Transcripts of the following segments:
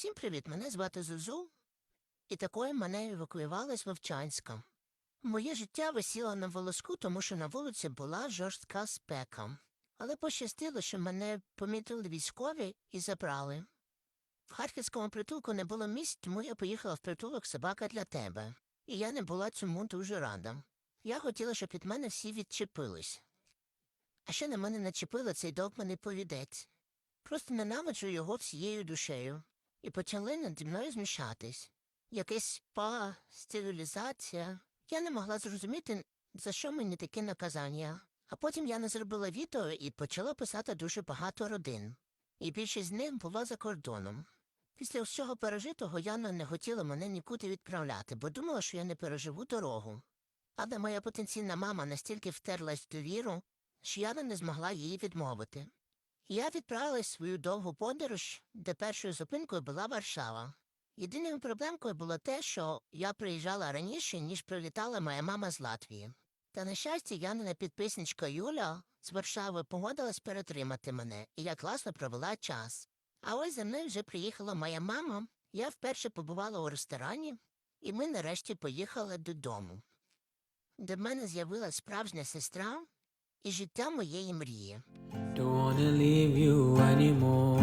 Всім привіт! Мене звати Зузу, і такою мене евакуювали з Вовчанська. Моє життя висіло на волоску, тому що на вулиці була жорстка спека. Але пощастило, що мене помітили військові і забрали. В харківському притулку не було місць, тому я поїхала в притулок собака для тебе. І я не була цьому дуже рада. Я хотіла, щоб від мене всі відчепились. А ще на мене начепили цей догманий повідець. Просто ненавиджу його всією душею. І почали наді мною змішатись. Якась спа, стерилізація. Я не могла зрозуміти, за що мені таке наказання. А потім я не зробила відео і почала писати дуже багато родин. І більшість з них була за кордоном. Після всього пережитого Яна не хотіла мене нікуди відправляти, бо думала, що я не переживу дорогу. Але моя потенційна мама настільки втерлась в довіру, що Яна не змогла її відмовити. Я відправилась в свою довгу подорож, де першою зупинкою була Варшава. Єдиною проблемкою було те, що я приїжджала раніше, ніж прилітала моя мама з Латвії. Та, на щастя, Янина підписничка Юля з Варшави погодилась перетримати мене, і я класно провела час. А ось за мною вже приїхала моя мама. Я вперше побувала у ресторані, і ми нарешті поїхали додому. До мене з'явилась справжня сестра і життя моєї мрії. Anymore.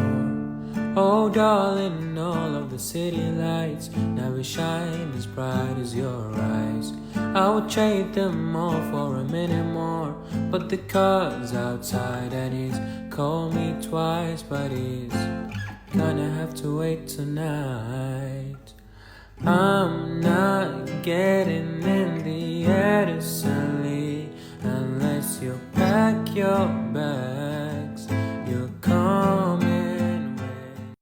Oh, darling, all of the city lights never shine as bright as your eyes. I would trade them all for a minute more. But the car's outside and he's called me twice, but he's gonna have to wait tonight. I'm not getting in the Edison unless you pack your bag.